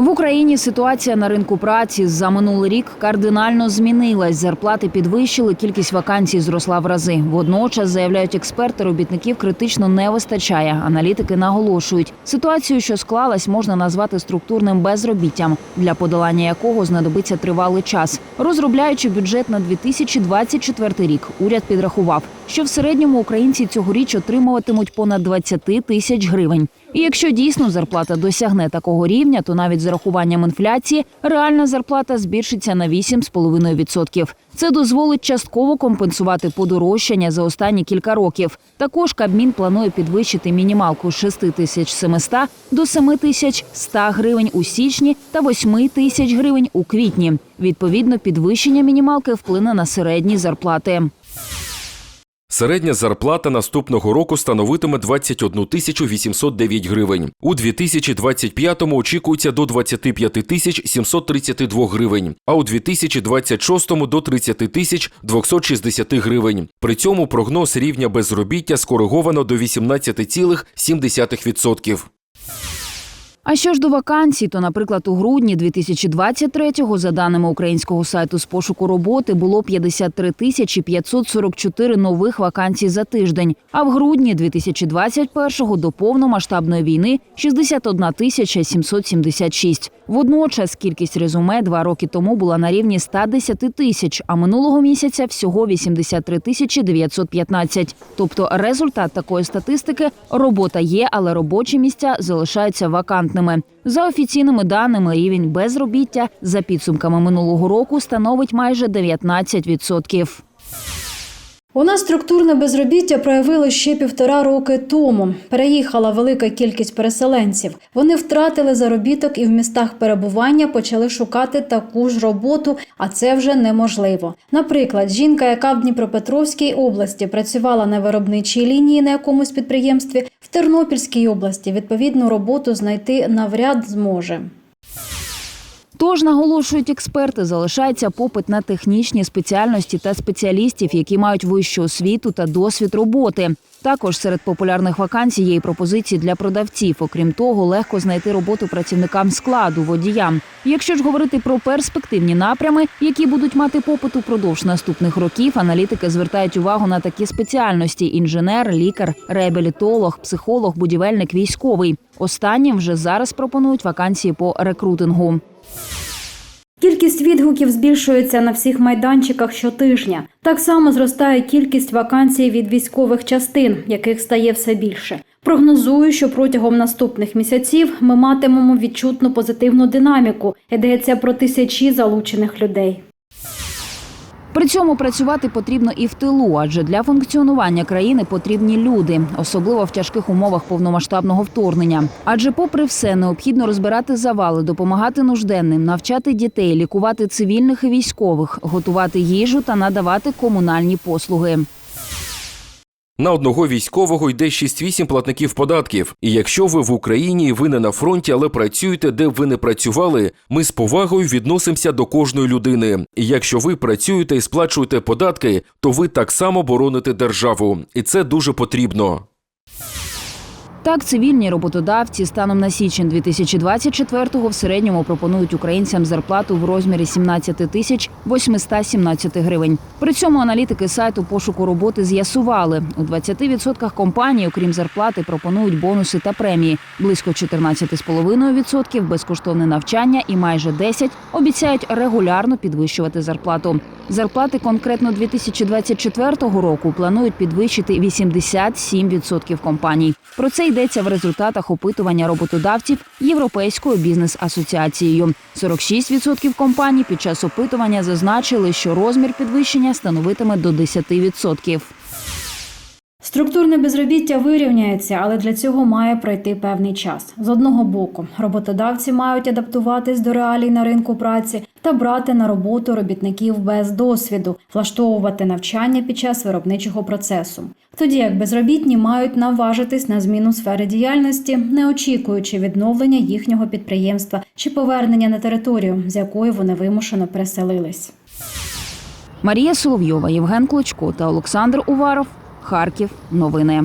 В Україні ситуація на ринку праці за минулий рік кардинально змінилась. Зарплати підвищили, кількість вакансій зросла в рази. Водночас заявляють експерти, робітників критично не вистачає. Аналітики наголошують, ситуацію, що склалась, можна назвати структурним безробіттям, для подолання якого знадобиться тривалий час. Розробляючи бюджет на 2024 рік, уряд підрахував, що в середньому українці цьогоріч отримуватимуть понад 20 тисяч гривень. І якщо дійсно зарплата досягне такого рівня, то навіть з урахуванням інфляції реальна зарплата збільшиться на 8,5%. Це дозволить частково компенсувати подорожчання за останні кілька років. Також Кабмін планує підвищити мінімалку з 6 тисяч 700 до 7 тисяч 100 гривень у січні та 8 тисяч гривень у квітні. Відповідно, підвищення мінімалки вплине на середні зарплати. Середня зарплата наступного року становитиме 21 тисячу 809 гривень. У 2025-му очікується до 25 тисяч 732 гривень, а у 2026-му до 30 тисяч 260 гривень. При цьому прогноз рівня безробіття скориговано до 18,7%. А що ж до вакансій, то, наприклад, у грудні 2023-го, за даними українського сайту з пошуку роботи, було 53 тисячі 544 нових вакансій за тиждень. А в грудні 2021-го до повномасштабної війни 61 тисяча 776. Водночас кількість резюме два роки тому була на рівні 110 тисяч, а минулого місяця всього 83 тисячі 915. Тобто результат такої статистики робота є, але робочі місця залишаються вакантними. За офіційними даними, рівень безробіття за підсумками минулого року становить майже 19%. У нас структурне безробіття проявило ще півтора роки тому. Переїхала велика кількість переселенців. Вони втратили заробіток і в містах перебування почали шукати таку ж роботу, а це вже неможливо. Наприклад, жінка, яка в Дніпропетровській області працювала на виробничій лінії на якомусь підприємстві, Тернопільській області відповідну роботу знайти навряд зможе. Тож наголошують експерти, залишається попит на технічні спеціальності та спеціалістів, які мають вищу освіту та досвід роботи. Також серед популярних вакансій є і пропозиції для продавців. Окрім того, легко знайти роботу працівникам складу, водіям. Якщо ж говорити про перспективні напрями, які будуть мати попит упродовж наступних років, аналітики звертають увагу на такі спеціальності: інженер, лікар, реабілітолог, психолог, будівельник, військовий. Останнім вже зараз пропонують вакансії по рекрутингу. Кількість відгуків збільшується на всіх майданчиках щотижня. Так само зростає кількість вакансій від військових частин, яких стає все більше. Прогнозую, що протягом наступних місяців ми матимемо відчутну позитивну динаміку. Йдеться про тисячі залучених людей. При цьому працювати потрібно і в тилу, адже для функціонування країни потрібні люди, особливо в тяжких умовах повномасштабного вторгнення. Адже, попри все, необхідно розбирати завали, допомагати нужденним, навчати дітей, лікувати цивільних і військових, готувати їжу та надавати комунальні послуги. На одного військового йде 6-8 платників податків. І якщо ви в Україні ви не на фронті, але працюєте, де б ви не працювали, ми з повагою відносимося до кожної людини. І якщо ви працюєте і сплачуєте податки, то ви так само бороните державу, і це дуже потрібно. Так, цивільні роботодавці станом на січень 2024-го в середньому пропонують українцям зарплату в розмірі 17 тисяч 817 гривень. При цьому аналітики сайту пошуку роботи з'ясували, у 20% компаній, окрім зарплати, пропонують бонуси та премії. Близько 14,5% безкоштовне навчання і майже 10% обіцяють регулярно підвищувати зарплату. Зарплати конкретно 2024 року планують підвищити 87% компаній. Про це йдеться в результатах опитування роботодавців Європейською бізнес-асоціацією. 46% компаній під час опитування зазначили, що розмір підвищення становитиме до 10%. Структурне безробіття вирівняється, але для цього має пройти певний час. З одного боку, роботодавці мають адаптуватись до реалій на ринку праці та брати на роботу робітників без досвіду, влаштовувати навчання під час виробничого процесу. Тоді як безробітні мають наважитись на зміну сфери діяльності, не очікуючи відновлення їхнього підприємства чи повернення на територію, з якої вони вимушено переселились. Марія Соловйова, Євген Клочко та Олександр Уваров. Харків. Новини.